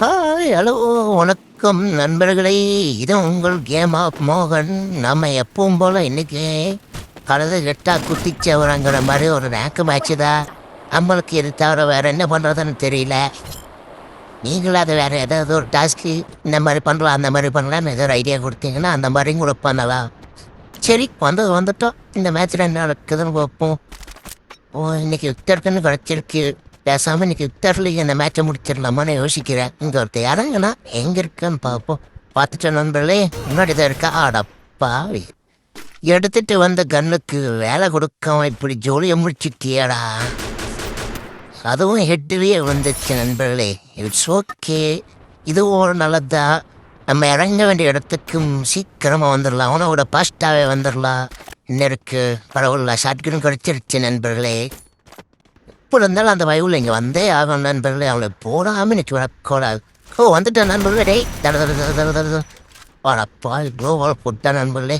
Hi hello வணக்கம் நண்பர்களே இது உங்கள் கேம் ஆஃப் மோகன். நம்ம எப்பவும் போல இன்னைக்கு கலந்து கெட்டா குத்திச்சவரங்கிற மாதிரி ஒரு ரேங்க் மேட்ச்சு தான். நம்மளுக்கு இது தவிர வேற என்ன பண்ணுறதுன்னு தெரியல. நீங்களும் அதை வேற ஏதாவது ஒரு டாஸ்க்கு இந்த மாதிரி பண்ணலாம் அந்த மாதிரி பண்ணலாம்னு ஏதோ ஒரு ஐடியா கொடுத்தீங்கன்னா அந்த மாதிரியும் கூட பண்ணலாம். சரி வந்தது வந்துட்டோம். இந்த மேட்ச்சில் என்ன நடக்குதுன்னு பார்ப்போம். ஓ இன்னைக்கு விக்டருக்குன்னு கிடச்சிருக்கு. பேசாமல் இன்னைக்கு விக்டர்லேயே இந்த மேட்சை முடிச்சிடலாமான்னு யோசிக்கிறேன். இங்கே ஒருத்தர் இறங்குனா எங்கே இருக்கேன்னு பார்ப்போம். பார்த்துட்டேன் நண்பர்களே முன்னாடி தான் இருக்கா ஆடப்பாவி எடுத்துட்டு வந்த கண்ணுக்கு வேலை கொடுக்காம இப்படி ஜோலியை முடிச்சிட்டியாடா. அதுவும் ஹெட்லேயே வந்துச்சு நண்பர்களே. இட்ஸ் ஓகே இதுவும் நல்லதா. நம்ம இறங்க வேண்டிய இடத்துக்கும் சீக்கிரமாக வந்துடலாம். அவனோட பாஸ்டாவே வந்துடலாம். இன்னும் இருக்குது பரவாயில்ல ஷாட்கனும் கிடச்சிருச்சு நண்பர்களே. இப்போ இருந்தாலும் அந்த வயவில் இங்கே வந்தே ஆகும் நண்பர்களே. அவளை போடாமல் நிற்க வரக்கூடாது ஓ வந்துட்டேன் நண்பர்களே. டேய் தட தட தட தட தட தட. இவ்வளோ வர போட்டா நண்பர்களே.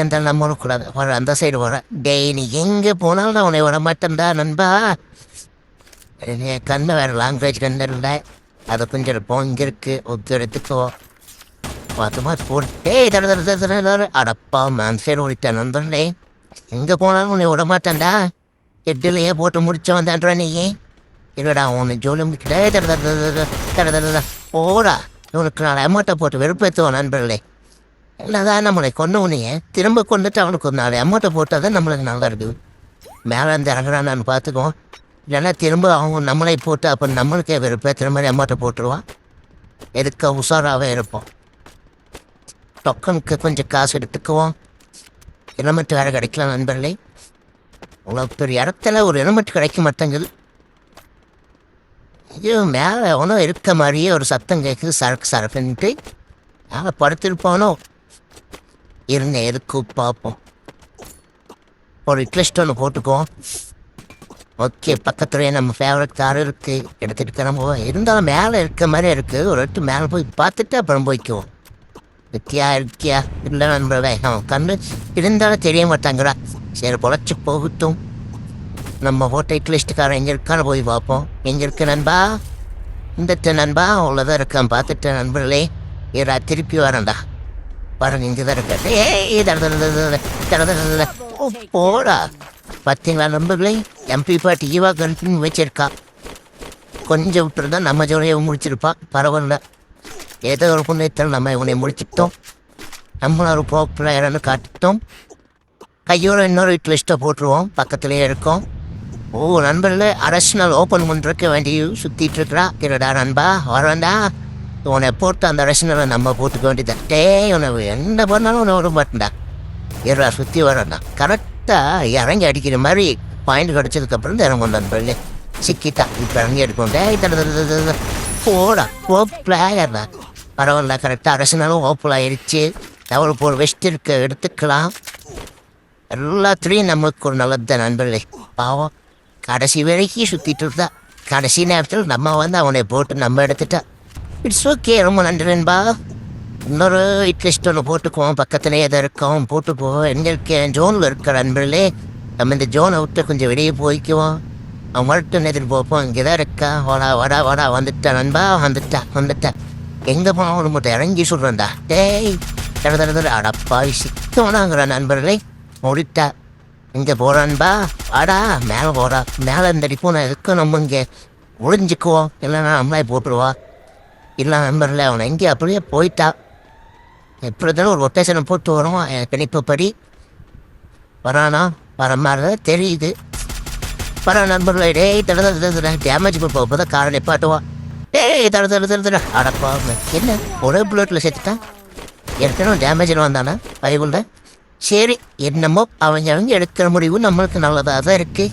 எந்த நம்ம கூடாது வர அந்த சைடு வர டேய் நீ எங்கே போனாலும் நான் உன்னை விட மாட்டேன்டா நண்பா. என் கண்ணை வேறு லாங்குவேஜ் கண்ணு அதை கொஞ்சம் இருப்போம் இங்கே இருக்குது ஒத்து எடுத்துக்கோ. பார்த்து போடு. தட தட தட அடப்பா மேன் சைடு ஓடிட்டேன் நண்பர்களே. எங்கே போனாலும் உன்னை விட மாட்டேன்டா எட்டுலையே போட்டு முடிச்சவன் தான்றா நீ என்னடா உன்னை ஜோலி முடிக்கடே தட தட போடா. இவனுக்கு நான் அமௌண்ட்டை போட்டு வெறுப்பேற்றுவோம் நண்பர்களே. என்னதான் நம்மளை கொண்டவனையே திரும்ப கொண்டுட்டு அவனுக்கு ஒரு நாலு அமௌண்ட்டை போட்டால் தான் நம்மளுக்கு நல்லா இருக்குது மேலே இருந்து இறங்குறான்னு பார்த்துக்குவோம் இல்லைன்னா திரும்ப அவங்க நம்மளை போட்டு அப்போ நம்மளுக்கே வெறுப்பேற்றுற மாதிரி அமௌண்ட்டை போட்டுருவான் எதுக்க உஷாராகவே இருப்போம். டொக்கனுக்கு கொஞ்சம் காசு எடுத்துக்குவோம். ஹெல்மெட் வேறு கிடைக்கலாம் நண்பர்களே. அவ்வளோ பெரிய இடத்துல ஒரு ஹெல்மெட் கிடைக்க மாட்டேங்குது ஐயோ மேலே ஒன்றும் இருக்க மாதிரியே ஒரு சத்தம் கேட்குது சரக்கு சரக்குன்ட்டு. மேலே படுத்திருப்பானோ? இருங்க எதுக்கு பார்ப்போம். ஒரு இட்லிஸ்ட் ஒன்று போட்டுக்குவோம் ஓகே பக்கத்துலேயே நம்ம ஃபேவரட் கார் இருக்குது எடுத்துகிட்டு கிளம்புவோம் இருந்தாலும் மேலே இருக்க மாதிரி இருக்குது ஒரு இடத்து மேலே போய் பார்த்துட்டு அப்புறம் போய்க்குவோம் இருக்கியா இருக்கியா? இல்லை நண்பர்களே அவன் கண்ணு இருந்தாலும் தெரிய மாட்டாங்கடா. சரி பொழைச்சி போகட்டும். நம்ம ஹோட்டல் லிஸ்ட்டுக்காரன் எங்கே இருக்கான்னு போய் பார்ப்போம். எங்கே இருக்கு நண்பா? இந்த நண்பா அவ்வளோதான் இருக்கான். பார்த்துட்ட நண்பர்களே ஏரா திருப்பி வரேன்டா. பாருங்க இங்கே தான் இருக்க ஏ தட ஓ, போடா. பார்த்தீங்களா நண்பர்களே? எம்பி பாட்டி ஈவா கன்ஃபின் வச்சிருக்கா. கொஞ்சம் விட்டுருந்தா நம்ம ஜோலியை முடிச்சிருப்பா. பரவாயில்ல. ஏதோ ஒரு புண்ணியத்தில் நம்ம இவனை முடிச்சுட்டோம் நம்மளும் ஒரு போக்குறாயிரன்னு காட்டிட்டோம் கையோட இன்னொரு லிஸ்ட்டை போட்டுருவோம். பக்கத்துலேயே இருக்கோம். ஓ நண்பர்களே அரசனல் ஓப்பன் பண்ணுறக்க வேண்டிய சுற்றிட்டு இருக்கிறா. திருடா நண்பா வரவேண்டா உன்னை போட்டு அந்த அரசனலை நம்ம போட்டுக்க வேண்டியது டேய் உன்னை என்ன பண்ணாலும் உன்னை விட மாட்டேன்டா. இருடா சுற்றி வரண்டா கரெக்டாக இறங்கி அடிக்கிற மாதிரி பாயிண்ட் கிடச்சதுக்கப்புறம் தான் இறங்கும் நண்பர்களே. சிக்கிட்டா இப்போ இறங்கி எடுக்கும் டே போடா போ பிளேயர்டா பரவாயில்ல கரெக்டாக அரசனாலும் ஓப்பல் ஆயிடுச்சு டவல் போல் வெஸ்ட் இருக்க எடுத்துக்கலாம். எல்லாத்துலேயும் நமக்கு ஒரு நல்லது நண்பர்களே. பாவம். கடைசி வரைக்கும் சுற்றிட்டு இருந்தா கடைசி நேரத்தில் நம்ம வந்து அவனை போட்டு நம்ம எடுத்துட்டா. இட்ஸ் ஓகே ரொம்ப நன்றி இன்னொரு இட்லிஸ்ட் ஒன்று போட்டுக்குவோம் பக்கத்துலேயே எதை இருக்கோம் போட்டுக்குவோம் எங்கே இருக்கேன் ஜோனில் இருக்கிற நண்பர்களே நம்ம இந்த ஜோனை விட்டு கொஞ்சம் வெளியே போய்க்குவோம். அவன் மட்டும் எதிர்பார்ப்போம்? இங்கே தான் இருக்கா? வாடா வாடா வாடா. வந்துட்டா நண்பா. வந்துட்டா வந்துட்டா. எங்கே போனாலும் மட்டும் இறங்கி சொல்கிறேன்டா டேய் தட தட தட. அடப்பா சிக்கவனாங்கிற நண்பர்களே. முடிட்டா இங்கே போகிறான்பா வாடா மேலே போகிறா மேலே இந்த அடிப்போம் நான் நம்ம இங்கே? ஒழிஞ்சிக்குவோம் இல்லைன்னா நம்மளே போட்டுருவா. இல்லை நம்பரில் அவனை எங்கே அப்படியே போயிட்டா. எப்படி இருந்தாலும் ஒரு ஒட்டேஷனை போட்டு வரும் என் கணிப்புப்படி வரானா? வர மாதிரி தான் தெரியுது. வர நண்பர்களே டேய் தட தட டேமேஜ் போக தான் காரை நிப்பாட்டுவான். டேய் தட தட அடப்பா என்ன? ஒரே புல்லட்டில் சேர்த்துட்டான் ஏற்கனவே டேமேஜில் வந்தானா? பைபிளில்? சரி என்னமோ அவங்க அவங்க எடுக்கிற முடிவு நம்மளுக்கு நல்லதாக தான் இருக்கு.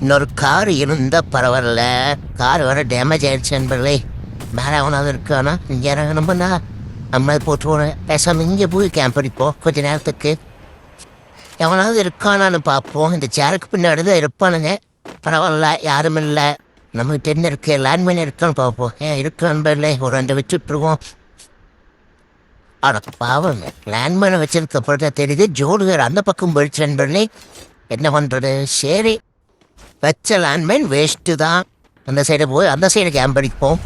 இன்னொரு கார் இருந்தால் பரவாயில்ல. கார் வர டேமேஜ் ஆயிடுச்சு நண்பர்களே. மேலே அவனாவது இருக்கானா? இங்கே இறங்கணும்னா நம்ம போட்டு போனேன் பேசாமல் இங்கே போய் கேம்ப் அடிப்போம் கொஞ்ச நேரத்துக்கு. எவனாவது இருக்கானான்னு பார்ப்போம். இந்த சேருக்கு பின்னாடி தான் இருப்பானுங்க. பரவாயில்ல யாரும் இல்லை. நம்மகிட்ட என்ன இருக்கு? லேண்ட்மைன் இருக்கான்னு பார்ப்போம். ஏன் இருக்கான்னு நண்பர்களே? ஒரு ரெண்டு வச்சுட்ருவோம் அட பிளான் பண்ண வச்சிருக்க பொழுது தெரியுது. ஜோடுகர் அந்த பக்கம் போயிடுச்சு நண்பர்களே. என்ன பண்ணுறது சரி. வச்ச லேண்ட்மேன் வேஸ்ட்டு தான். அந்த சைடு போய் அந்த சைடு கேம்ப் அடிப்போம்.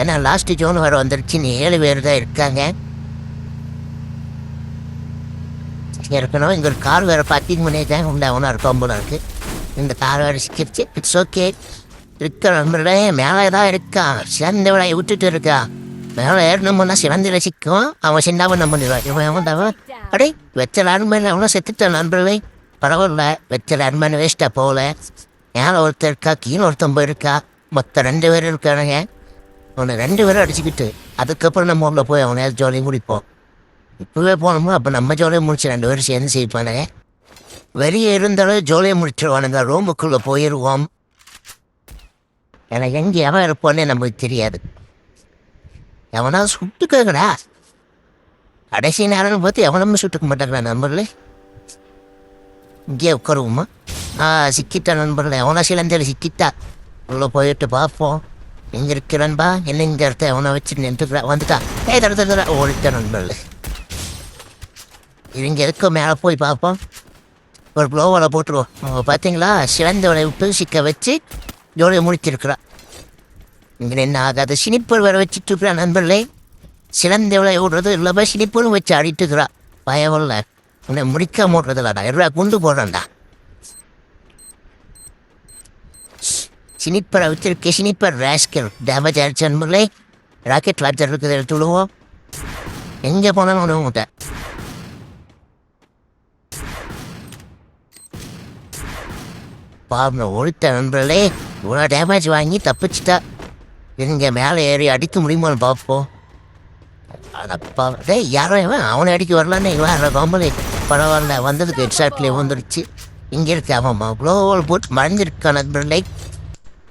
ஏன்னா லாஸ்ட் ஜோன் வேறு வந்துருச்சு. நீ ஏழு பேர் தான் இருக்காங்க. இருக்கணும். இங்கே ஒரு கார் வேறு பார்க்கிங் பண்ணி தான் உண்டு இருக்கும் போல இருக்கு. இந்த கார் வேறு சிக்கிடுச்சு இட்ஸ் ஓகே இருக்க நண்பர்களே மேலே தான் இருக்கான் சிறந்த விலையை விட்டுட்டு இருக்கா. மேலே ஏறணும்னா சிறந்தில சிக்கும் அவன் சின்னவன் நம்ம பண்ணிடுவான் இவன் அவன் அவன் அடே வெச்ச நண்பன் அவனும் செத்துட்டான் நண்பர்களே பரவாயில்ல வெச்ச நண்பன் வேஸ்ட்டாக போகல மேலே ஒருத்தர் இருக்கா கீழே ஒருத்தன் போயிருக்கா மொத்தம் ரெண்டு பேர் இருக்கானுங்க அவனை ரெண்டு பேரும் அடிச்சுக்கிட்டு அதுக்கப்புறம் நம்ம உள்ள போய் அவனை ஜோலி முடிப்போம் இப்போவே போனோம்னா அப்போ நம்ம ஜோலியை முடிச்சு ரெண்டு பேரும் சேர்ந்து செய்வானுங்க வெளியே இருந்தாலும் ஜோலியை முடிச்சிருவானுங்க ரூமுக்குள்ளே போயிடுவோம் எனக்கு எங்கே எவன் இருப்பான்னு நமக்கு தெரியாது எவனா சுட்டுக்கடா கடைசி நேரம்னு பார்த்து எவனுமே சுட்டுக்க மாட்டாங்களா நண்பர்களே. இங்கேயே உட்காருவோமா? ஆ சிக்கிட்டா நண்பர்களே. எவனா சிலந்தையில் சிக்கிட்டா. உள்ளே போயிட்டு பார்ப்போம். எங்கே இருக்கிறான்பா என்ன இங்கே இடத்த எவனை வச்சு நின்றுக்கிறா வந்துட்டா. ஏ தட தர ஓடிட்ட நண்பர்களே. இவங்க இருக்க மேலே போய் பார்ப்போம்? ஒரு க்ளோவில் போட்டுருவோம். பார்த்தீங்களா? சிறந்தவளை விட்டு சிக்க வச்சு ஜோலியை முடிச்சிருக்கிறான் இங்கே என்ன ஆகாது சினிப்பர் வர வச்சுட்டு இருக்கிறா நண்பர்களே. சிலந்தவளை ஓடுறது இல்லாமல் சினிப்பரும் வச்சு ஆடிட்டு இருக்கிறா உன்னை முடிக்க மூடுறதில்லடா. எருவா குண்டு போடுறேன்டா. சினிப்பரை வச்சிருக்க சினிப்பர் ரேஸ்கர் டேமேஜ் ஆயிடுச்சு நண்பர்களே. ராக்கெட் லாஞ்சர் இருக்குது எடுத்து விடுவோம். எங்கே போனாலும் விட மாட்டேன் பாவம் ஒழுத்த நண்பர்களே. இவ்வளோ டேமேஜ் வாங்கி தப்பிச்சிட்டா. இங்க மேலே ஏறி அடிக்க முடியுமான்னு பார்ப்போம் அதப்பா டேய் யாரோ இவன்? அவனை அடிக்க வரலான்னு வேற கம்பளி பரவாயில்ல. வந்ததுக்கு எக்ஸாக்ட்லி வந்துருச்சு. இங்கே இருக்கு அவன். க்ளோவல் போட்டு மறைஞ்சிருக்கான் லைக்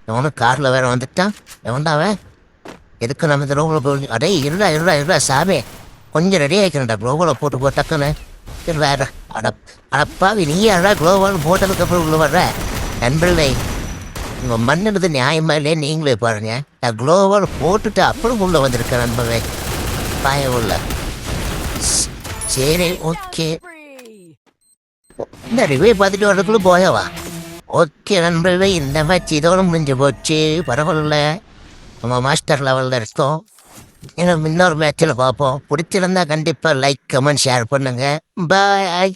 எவனும் காரில் வேற வந்துட்டான். எவன்டா அவன்? எதுக்கு நம்ம இந்த ரோவில் போய் அடே இருடா இருடா இருடா சாமி. கொஞ்சம் ரெடி ஆகிக்கிறேன்டா க்ளோவில் போட்டு போ டக்குன்னு. இருடா அட அடப்பாவி நீ யாரா க்ளோவால் போட்டதுக்கப்புறம் உள்ள வர்ற? நண்பர்களே உங்கள் மண்ணுறது நியாயமா இல்லையே? நீங்களே பாருங்க. நான் க்ளோவால் போட்டுட்டு அப்புறம் உள்ளே வந்திருக்கேன் நண்பவே பயம் உள்ள சரி ஓகே. இந்த ரிவ்யூ பார்த்துட்டு வரதுக்குள்ள போயவா? ஓகே நண்பவே இந்த மேட்ச் இதோட முடிஞ்சு போச்சு. பரவாயில்ல. நம்ம மாஸ்டர் லெவலில் இருக்கோம். இன்னும் இன்னொரு மேட்ச்சில் பார்ப்போம். பிடிச்சிருந்தா கண்டிப்பாக லைக் கமெண்ட் ஷேர் பண்ணுங்கள் பாய்